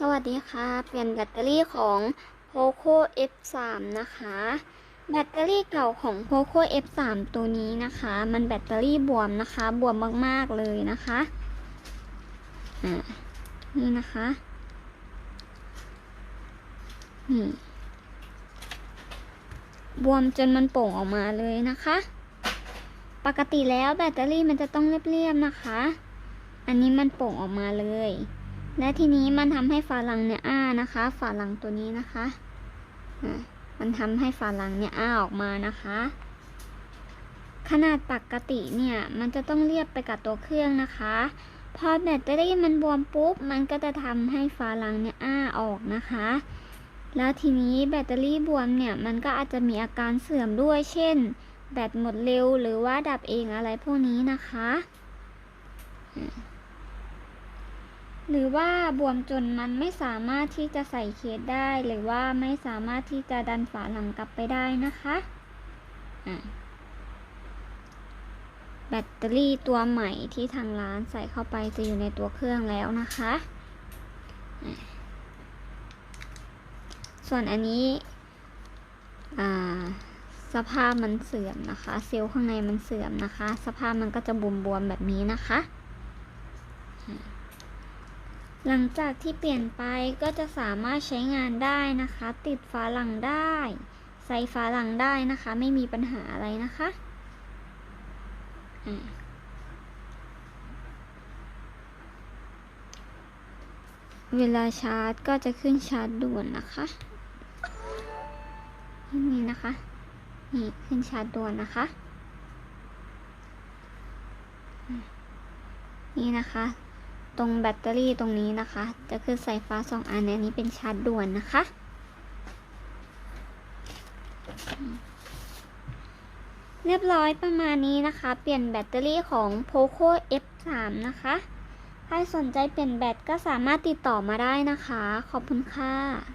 สวัสดีค่ะ เปลี่ยนแบตเตอรี่ของ POCO F3 นะคะ แบตเตอรี่เก่าของ POCO F3 ตัวนี้นะคะ มันแบตเตอรี่บวมนะคะ บวมมากๆเลยนะคะอ่านี่นะคะนี่บวมจนมันโป่งออกมาเลยนะคะ ปกติแล้วแบตเตอรี่มันจะต้องเรียบๆนะคะ อันนี้มันโป่งออกมาเลย และทีนี้มันทำให้ฝาหลังเนี่ยอ้านะคะ ฝาหลังตัวนี้นะคะมันทำให้ฝาหลังเนี่ยอ้าออกมานะคะ ขนาดปกติเนี่ยมันจะต้องเรียบไปกับตัวเครื่องนะคะ พอแบตเตอรี่มันบวมปุ๊บ มันก็จะทำให้ฝาหลังเนี่ยอ้าออกนะคะ แล้วทีนี้แบตเตอรี่บวมเนี่ยมันก็อาจจะมีอาการเสื่อมด้วย เช่น แบตหมดเร็วหรือว่าดับเองอะไรพวกนี้นะคะอะ หรือว่าบวมจนมันไม่สามารถที่จะใส่เคสได้ หรือว่าไม่สามารถที่จะดันฝาหลังกลับไปได้นะคะะแบตเตอรี่ตัวใหม่ที่ทางร้านใส่เข้าไปจะอยู่ในตัวเครื่องแล้วนะคะะส่วนอันนี้สภาพมันเสื่อมนะคะ เซลล์ข้างในมันเสื่อมนะคะ สภาพมันก็จะบวมๆแบบนี้นะคะ หลังจากที่เปลี่ยนไปก็จะสามารถใช้งานได้นะคะ ติดฝาหลังได้ ใส่ฝาหลังได้นะคะ ไม่มีปัญหาอะไรนะคะเวลาชาร์จก็จะขึ้นชาร์จด่วนนะคะนี่นะคะ นี่ขึ้นชาร์จด่วนนะคะ นี่นะคะ ตรงแบตเตอรี่ตรงนี้นะคะ จะคือสายฟ้าสองอันอันนี้เป็นชาร์จด่วนนะคะ เรียบร้อยประมาณนี้นะคะ เปลี่ยนแบตเตอรี่ของ POCO F3 นะคะใครสนใจเปลี่ยนแบตก็สามารถติดต่อมาได้นะคะ ขอบคุณค่ะ